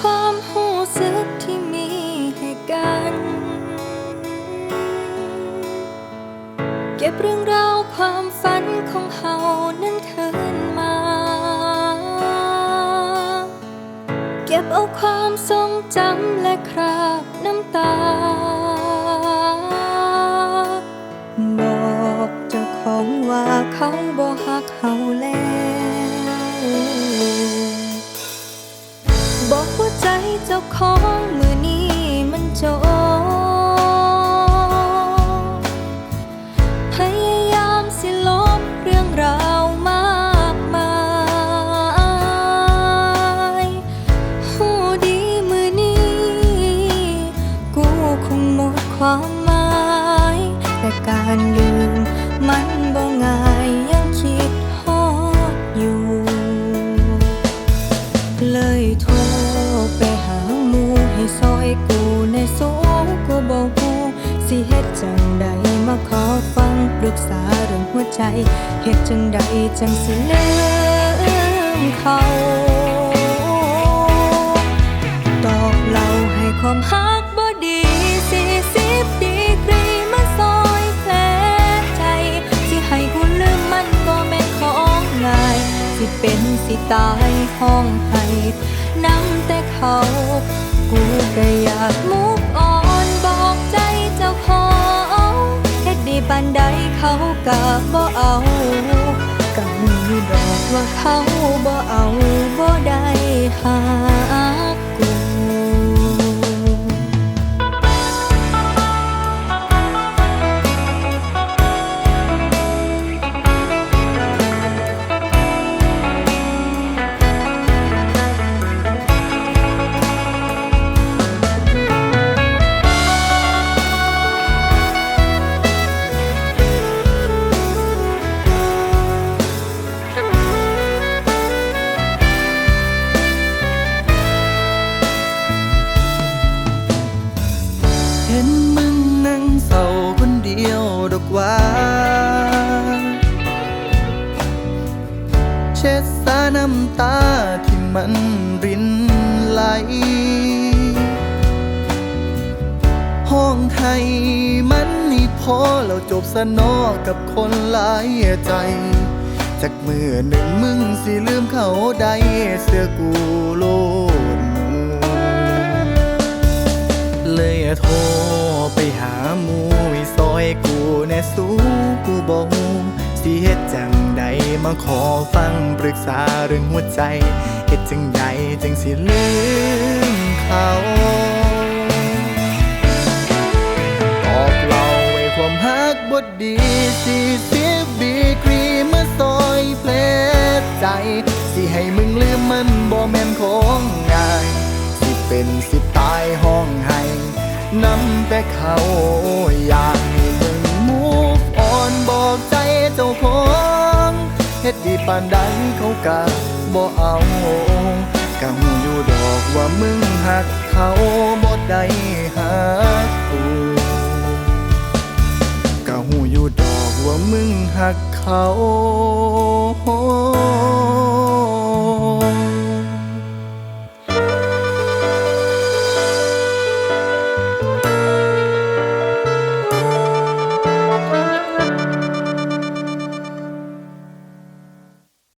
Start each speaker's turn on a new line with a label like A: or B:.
A: ความรู้สึกที่มีให้กัน เก็บเรื่องราวความฝันของเฮานั้นคืนมา เก็บเอาความทรงจำและคราบน้ำตา บอกเจ้าของว่าเขาบ่ฮักเฮาแล้ว จ้าของมือนี้มันโจพยายามสิลบเรื่องราวมากมายหูดีมือนี้ กูคงหมดความหมาย แต่การลืมมันบ่ง่ายยังคิดฮอดอยู่ เลยทร อยกูในโซกูบอกกูสิเฮ็ดจังใดมาขอฟังปรึกษาเรื่องหัวใจเฮ็ดจังใดจังสิลืมเขาตอกเล่าให้ความฮักบ่ดีสี่สิบดีกรีมาซอยแผลใจ สิให้กูลืมมันบ่แม่นของง่าย สิเป็นสิตายห้องให้นำแต่เขา บ่เอาก็มีดอกว่าเขาบ่เอาบ่ได้หา
B: วาเช็ดสาน้ำตาที่มันรินไหลห้องไทยมันนี่พอแล้วจบสนอกับคนหลายใจ จากเมื่อหนึ่งมึงสิลืมเขาได้เสื้อกูโลดเลยโทร แม่สู้กูบอกฮู้สิเฮ็ดจังใดมาขอฟังปรึกษาเรื่องหัวใจเฮ็ดจังใดจังสิลืมเขาตอบเราไว้ความฮักบดดีสี่สิบดีกรีมาซอยเพลดใจสิให้มึงลืมมันบ่แม่นของง่ายสิเป็นสิตายห้องให้น้ำแต่เขาอยา ปานใดเขากะบ่เอากะหูอยู่ดอกว่ามึงหักเขาบ่ได้หักกูกะหูอยู่ดอกว่ามึงหักเขา